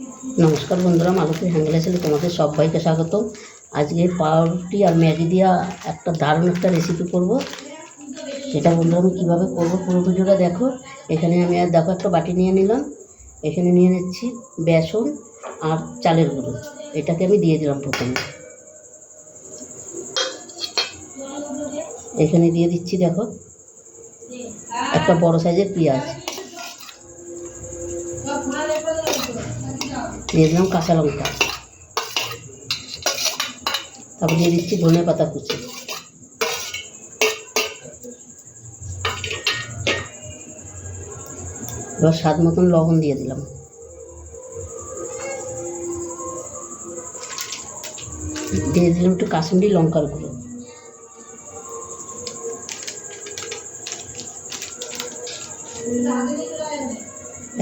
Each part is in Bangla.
নমস্কার বন্ধুরা, মালতী হ্যাঙ্গেলে ছেলে তোমাদের সবাইকে স্বাগত। আজকে পাউরুটি আর ম্যাগি দিয়া একটা দারুণ একটা রেসিপি করব। সেটা বন্ধুরা আমি কীভাবে করব পুরো ভিডিওটা দেখো। এখানে আমি আর দেখো একটা বাটি নিয়ে নিলাম। এখানে নিয়ে নিচ্ছি বেসন আর চালের গুঁড়ো। এটাকে আমি দিয়ে দিলাম প্রথমে। এখানে দিয়ে দিচ্ছি দেখো, একটা বড় সাইজের পেঁয়াজ। দিয়ে দিলাম কাঁচা লঙ্কা। তারপর দিয়ে দিচ্ছি ধনে পাতা কুচি। এবার স্বাদ মতন লবণ দিয়ে দিলাম। দিয়ে দিলাম একটু কাশ্মীরি লঙ্কার গুঁড়ো।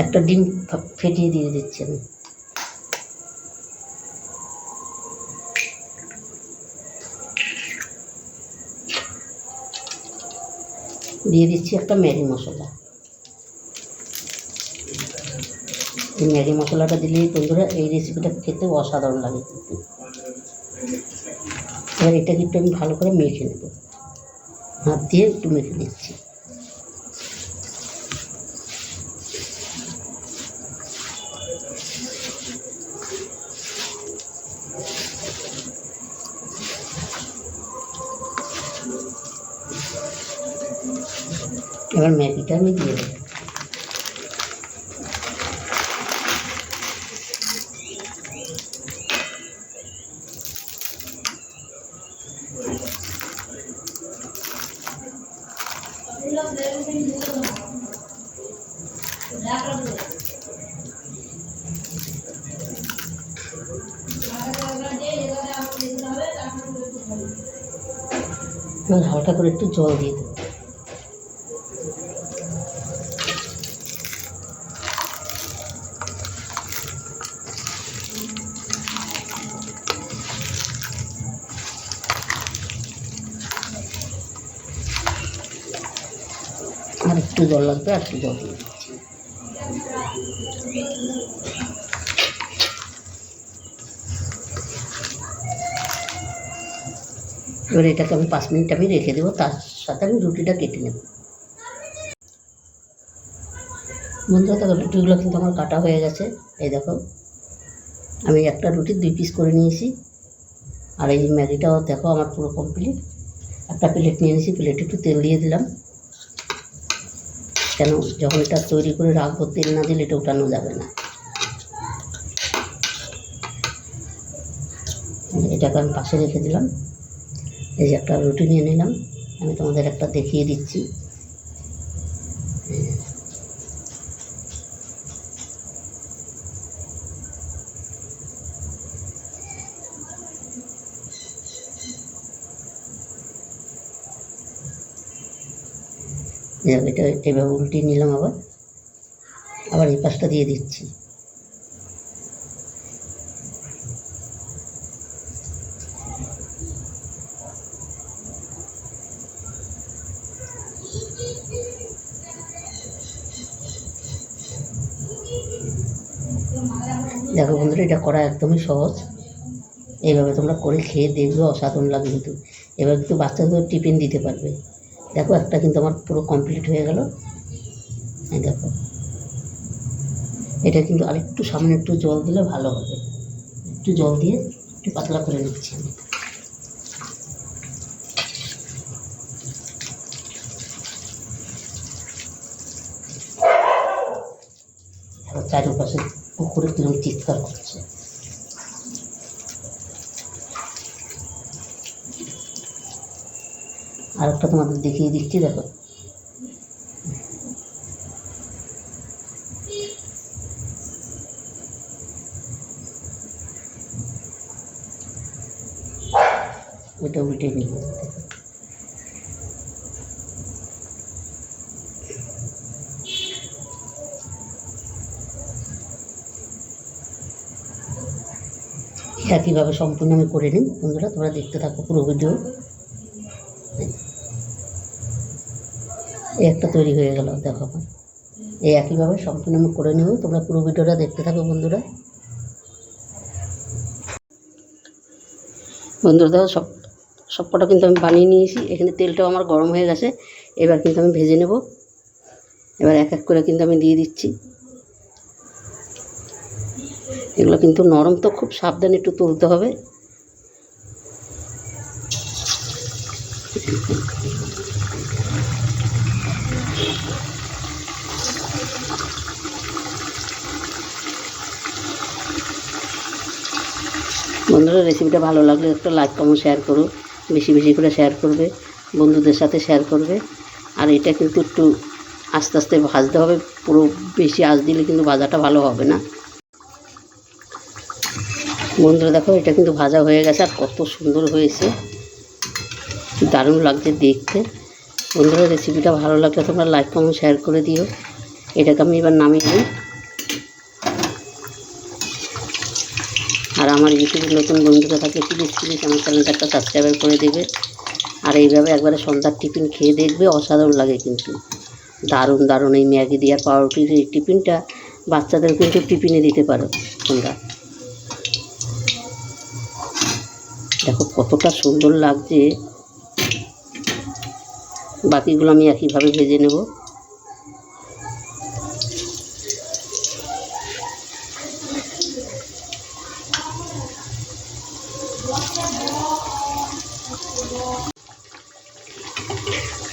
একটা ডিম ফেটিয়ে দিয়ে দিচ্ছি আমি। দিয়ে দিচ্ছি একটা ম্যাগি মশলা। এই ম্যাগি মশলাটা দিলেই বন্ধুরা এই রেসিপিটা খেতে অসাধারণ লাগে এবার এটাকে একটু আমি ভালো করে মেখে নেব। হাত দিয়ে একটু মেখে নিচ্ছি। এবার ম্যাগিটা আমি দিয়ে দেবো। হালকা করে একটু জল দিয়ে দেবো আর একটু জল লাগবে একটু জল দিয়ে। এবার এটাকে আমি পাঁচ মিনিট আমি রেখে দেবো, তার সাথে আমি রুটিটা কেটে নেব। বন্ধুরা, দেখো, রুটিগুলো কিন্তু আমার কাটা হয়ে গেছে। এই দেখো, আমি একটা রুটি দুই পিস করে নিয়েছি। আর এই ম্যাগিটাও দেখো, আমার পুরো কমপ্লিট একটা প্লেট নিয়ে নিয়েছি প্লেটে একটু তেল দিয়ে দিলাম। কেন? যখন এটা তৈরি করে রাখব, তেল না দিলে এটা উঠানো যাবে না। এটাকে আমি পাশে রেখে দিলাম। এই যে একটা রুটি নিয়ে নিলাম। আমি তোমাদের একটা দেখিয়ে দিচ্ছি। এটা এভাবে উল্টিয়ে নিলাম আবার। আবার এই পাশটা দিয়ে দিচ্ছি। দেখো বন্ধুরা, এটা করা একদমই সহজ। এইভাবে তোমরা করে খেয়ে দেখবে, অসাধারণ লাগে কিন্তু। এবার কিন্তু বাচ্চাদের টিফিন দিতে পারবে। দেখো, একটা কিন্তু আমার পুরো কমপ্লিট হয়ে গেল। এই দেখো। এটা কিন্তু আরেকটু সামনে একটু জল দিলে ভালো হবে। একটু জল দিয়ে একটু পাতলা করে নিচ্ছি আমি। চারিপাশে পুকুরে কিরম চিৎকার করছে। আর একটা তোমাদের দেখিয়ে দিচ্ছি, দেখো। ওটা উল্টে নিল এটা কীভাবে সম্পূর্ণ আমি করে নিই? বন্ধুরা, তোমরা দেখতে থাকো পুরো ভিডিও। এই একটা তৈরি হয়ে গেল, দেখো আমার এই একইভাবে সম্পূর্ণ আমি করে নেব, তোমরা পুরো ভিডিওটা দেখতে থাকো বন্ধুরা। বন্ধুরা দেখো সব সবকটা কিন্তু আমি বানিয়ে নিয়েছি, এখানে তেলটাও আমার গরম হয়ে গেছে, এবার কিন্তু আমি ভেজে নেব। এবার এক এক করে কিন্তু আমি দিয়ে দিচ্ছি। এগুলো কিন্তু নরম তো, খুব সাবধানে একটু তুলতে হবে। বন্ধুরা রেসিপিটা ভালো লাগলে একটা লাইক কমেন্ট শেয়ার করো। বেশি বেশি করে শেয়ার করবে, বন্ধুদের সাথে শেয়ার করবে। আর এটা কিন্তু একটু আস্তে আস্তে ভাজতে হবে, পুরো বেশি আঁচ দিলে কিন্তু ভাজাটা ভালো হবে না। বন্ধুরা দেখো, এটা কিন্তু ভাজা হয়ে গেছে আর কত সুন্দর হয়েছে। দারুণ লাগছে দেখতে। বন্ধুরা রেসিপিটা ভালো লাগলে তোমরা লাইক কমেন্ট শেয়ার করে দিও। এটাকে আমি এবার নামিয়ে নিই। আর আমার ইউটিউবে নতুন বন্ধুরা থাকে প্লিজ প্লিজ আমার চ্যানেলটা একটা সাবস্ক্রাইবার করে দেবে। আর এইভাবে একবারে সন্ধ্যার টিফিন খেয়ে দেখবে, অসাধারণ লাগে কিন্তু। দারুণ দারুণ এই ম্যাগি দিয়ে আর পাউরুটির এই টিফিনটা বাচ্চাদের কিন্তু টিফিনে দিতে পারো তোমরা। দেখো কতটা সুন্দর লাগছে। বাকিগুলো আমি একইভাবে ভেজে নেব।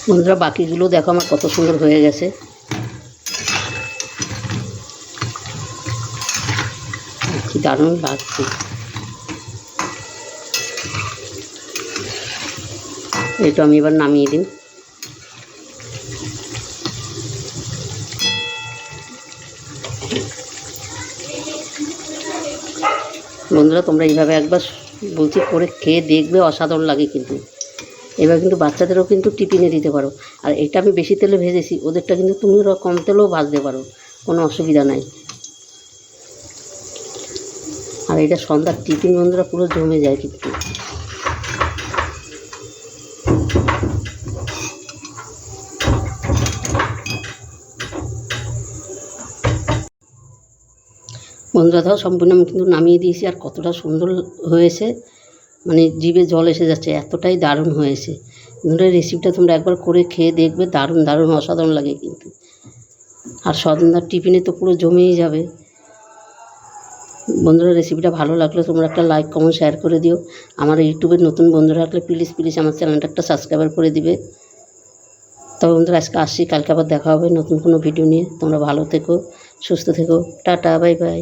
বন্ধুরা, বাকিগুলো দেখো আমার কত সুন্দর হয়ে গেছে। কি দারুণ লাগছে। এটা আমি এবার নামিয়ে দিন বন্ধুরা, তোমরা এইভাবে একবার বলছি, করে খেয়ে দেখবে, অসাধারণ লাগে কিন্তু। এবার কিন্তু বাচ্চাদেরও কিন্তু টিফিনে দিতে পারো। আর এটা আমি বেশি তেলে ভেজেছি, ওদেরটা কিন্তু তুমি কম তেলেও ভাজতে পারো, কোনো অসুবিধা নাই। আর এটা সন্ধ্যার টিফিন বন্ধুরা পুরো জমে যায় কিন্তু। বন্ধুরা দেখো সম্পূর্ণ আমি কিন্তু নামিয়ে দিয়েছি, আর কতটা সুন্দর হয়েছে। মানে জিভে জল এসে যাচ্ছে, এতটাই দারুণ হয়েছে। বন্ধুরা রেসিপিটা তোমরা একবার করে খেয়ে দেখবে, দারুণ দারুণ, অসাধারণ লাগে কিন্তু। আর সন্ধ্যার টিফিনে তো পুরো জমেই যাবে। বন্ধুরা রেসিপিটা ভালো লাগলে তোমরা একটা লাইক কমেন্ট শেয়ার করে দিও। আমার ইউটিউবের নতুন বন্ধুরা থাকলে প্লিজ প্লিজ আমার চ্যানেলটা একটা সাবস্ক্রাইবার করে দিবে। তবে বন্ধুরা, আজকে আসছি, কালকে আবার দেখা হবে নতুন কোনো ভিডিও নিয়ে। তোমরা ভালো থেকো, সুস্থ থেকো। Tata bye bye